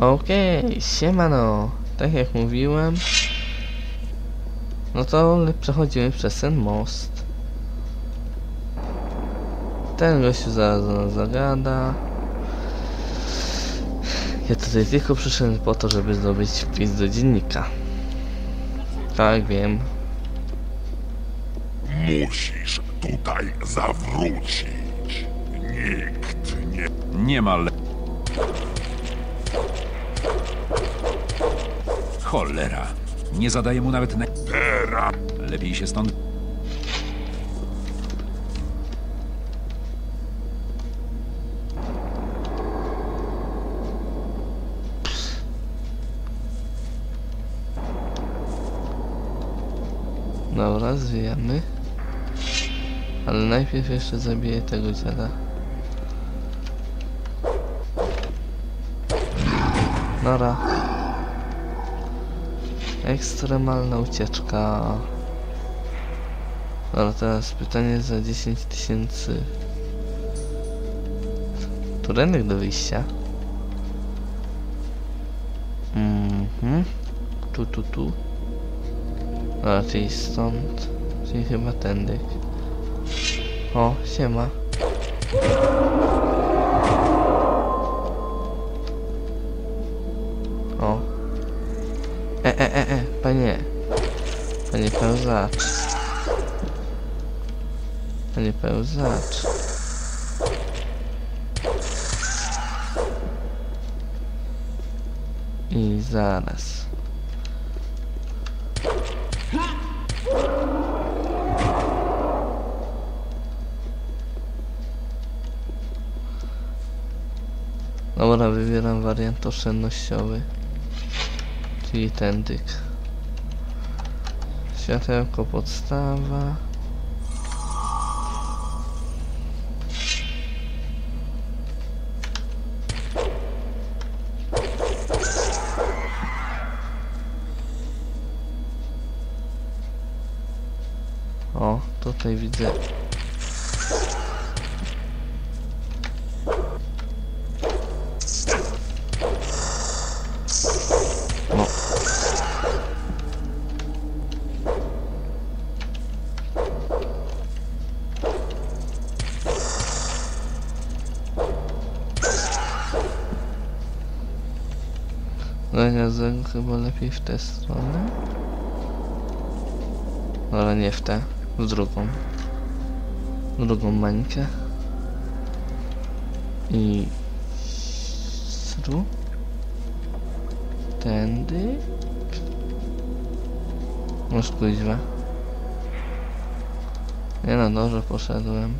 Okej, siemano. Tak jak mówiłem. No to przechodzimy przez ten most. Ten gościu zaraz do nas zagada. Ja tutaj tylko przyszedłem po to, żeby zdobyć wpis do dziennika. Tak, wiem. Musisz tutaj zawrócić. Nikt nie... Nie ma. Cholera. Nie zadaję mu nawet na... Teraz Lepiej się stąd... Dobra, zwijamy. Ale najpierw jeszcze zabiję tego dziada. Nora. Ekstremalna ucieczka. Dobra, teraz pytanie za 10 tysięcy. Turenek do wyjścia. Mhm. Tu, tu, tu. A, czyli stąd. Czyli chyba tędy. O, siema. Panie. Panie pełzacz. Panie pełzacz. I zaraz. Dobra, wybieram wariant oszczędnościowy. Czyli ten dyk. Światełko podstawa. Zagazem chyba lepiej w tę stronę. Ale nie w tę, w drugą. W drugą mańkę. I... Stru? Tędy? No kuźwa. Nie na dobrze poszedłem.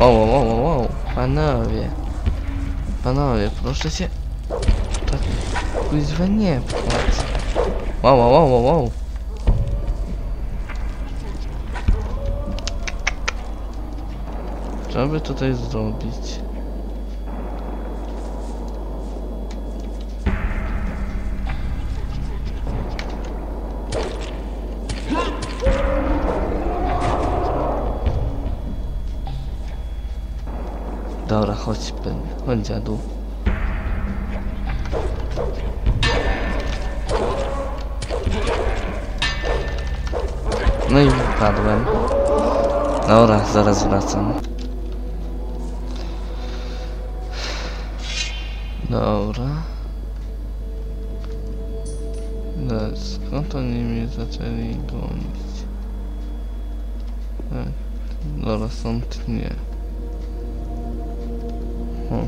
Wow, wow, wow, wow. Panowie. Panowie, proszę się... Tak kuźwa nie płacz. Wow, wow, wow, wow, wow. Co by tutaj zrobić? Dobra, chodź, pewnie. Chodź, dziadu. No i wypadłem. Dobra, zaraz wracam. Dobra. No, skąd oni mnie zaczęli gonić? Tak. Dobra, stąd nie. O.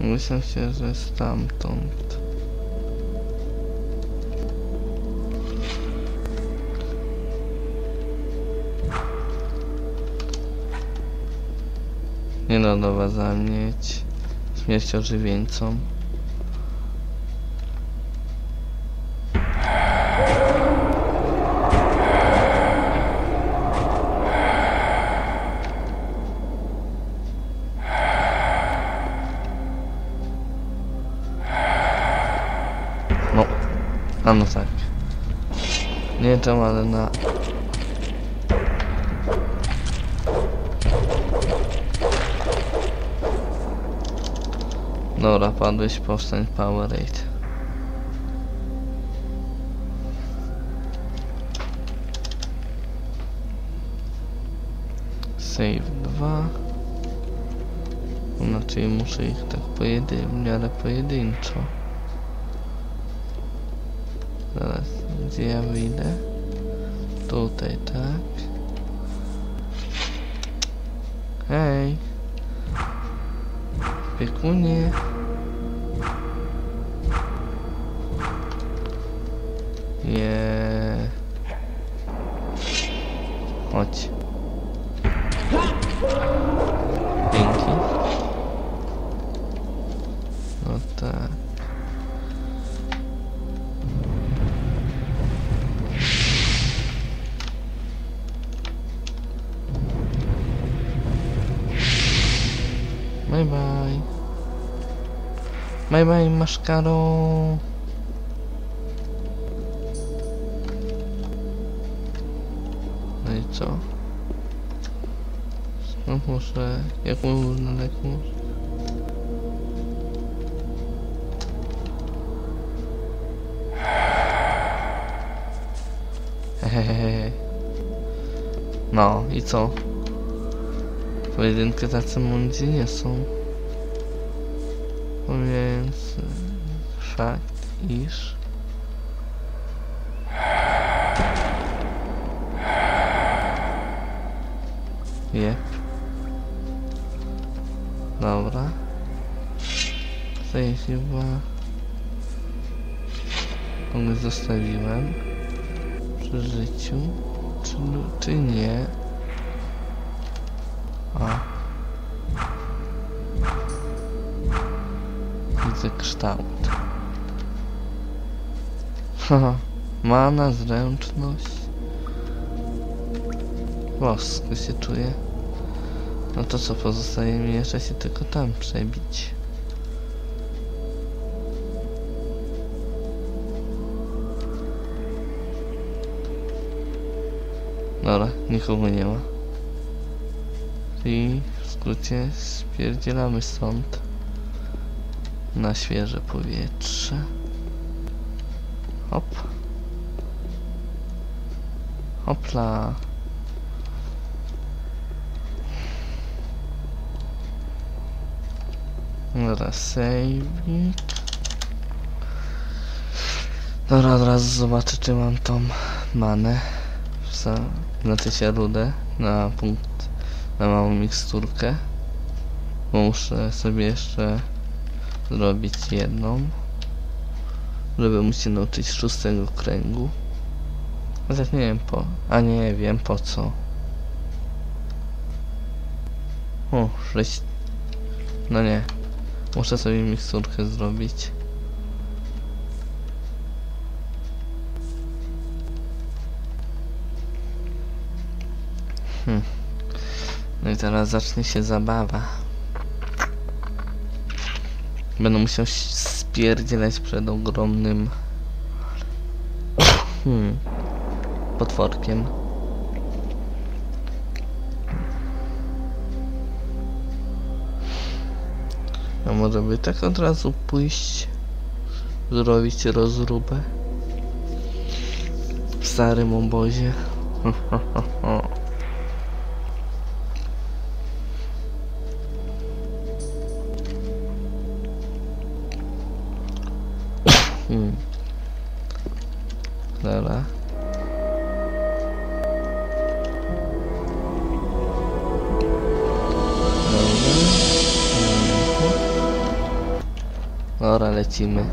Myślę się, że stamtąd. Nie nalewa zamieć śmierć ożywieńcom. A no tak. Nie tam, ale na... Dobra, padłeś, powstań Powerade. Save 2. Znaczy muszę ich tak pojedy w miarę pojedynczo. Zaraz, gdzie ja wyjdę? Tutaj, tak? Hej! Piekunie! Bye bye. Bye bye, maszkaro. No i co? No muszę... Jak mu na leku? No i co? Pojedynkę tacy mądrzy nie są. Pomijając e, fakt, iż... Jep. Dobra. Tutaj chyba... One zostawiłem przy życiu, czy, czy nie? A. Widzę kształt. Haha. Mana, zręczność. Bosko się czuję. No to co pozostaje mi jeszcze się tylko tam przebić. Dobra, nikogo nie ma. I w skrócie spierdzielamy stąd na świeże powietrze. Hop. Hopla. Dobra, saving. Dobra, od razu zobaczę, czy mam tą manę. Znaczy się rudę na punkt, na małą miksturkę. Muszę sobie jeszcze zrobić jedną. Żeby mu się nauczyć szóstego kręgu. Chociaż nie wiem po... A nie wiem po co. O, sześć... No nie. Muszę sobie miksturkę zrobić. Hmm. No i teraz zacznie się zabawa. Będę musiał spierdzielać przed ogromnym hmm. potworkiem. A może by tak od razu pójść, zrobić rozróbę w starym obozie. Hmm. Lecimy.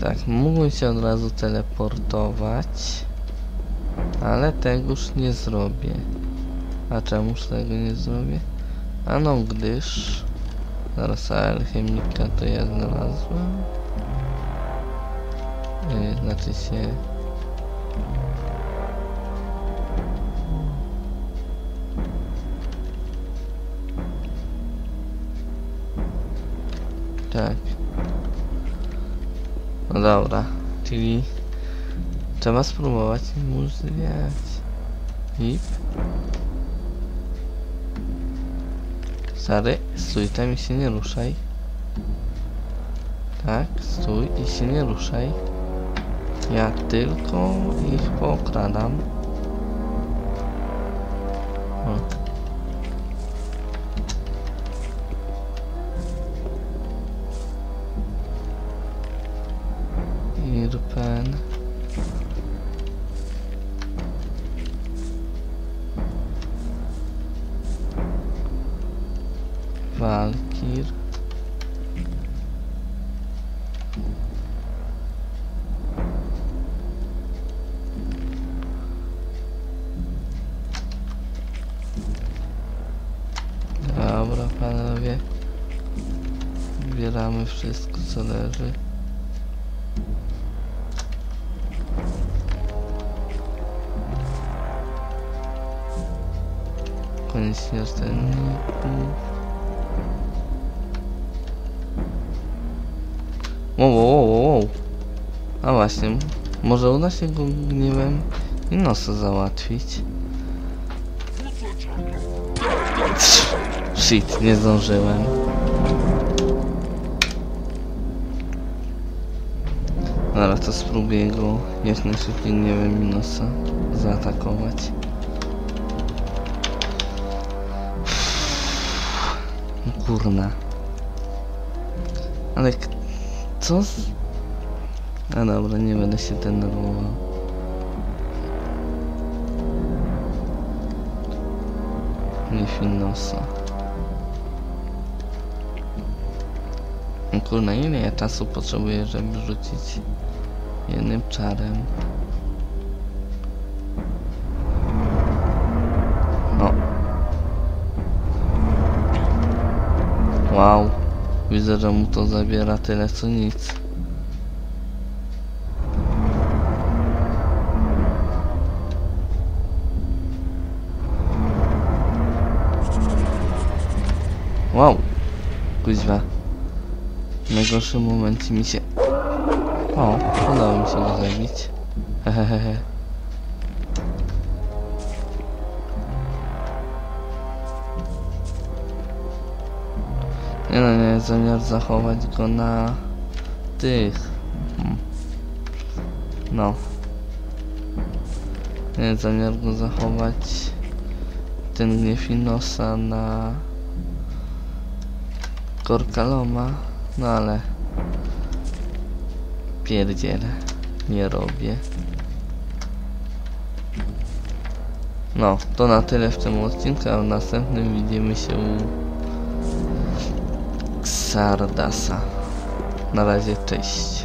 Tak, mógłbym się od razu teleportować, ale tegoż nie zrobię. A czemuż tego nie zrobię? Ano gdyż... Zaraz alchemika to ja znalazłem. Yy, znaczy się... Tak. No dobra, czyli trzeba spróbować mu zwiać. I Stary, stój tam i się nie ruszaj. Tak, stój i się nie ruszaj. Ja tylko ich pokradam. Wszystko, co leży. Koniec śmiertelników. Wow, wow, wow, wow. A właśnie, może uda się go gniewem i nosa załatwić. Shit, nie zdążyłem. Dobra, to spróbuję go jak najszybciej gniewem i nosa zaatakować. No Kurna. Ale co z... A dobra, nie będę się denerwował. Nie Finosa. No Kurna, ile ja czasu potrzebuję, żeby rzucić jednym czarem? O. Wow. Widzę, że mu to zabiera tyle co nic. Wow. Kuźwa. W najgorszym momencie mi się... O, udało mi się go zabić. Hehehe. Nie no, nie zamiar zachować go na tych. Hmm. No. Nie zamiar go zachować ten gniew Inosa na Korkaloma, no ale pierdzielę, nie robię. No, to na tyle w tym odcinku, a w następnym widzimy się u Xardasa. Na razie, cześć.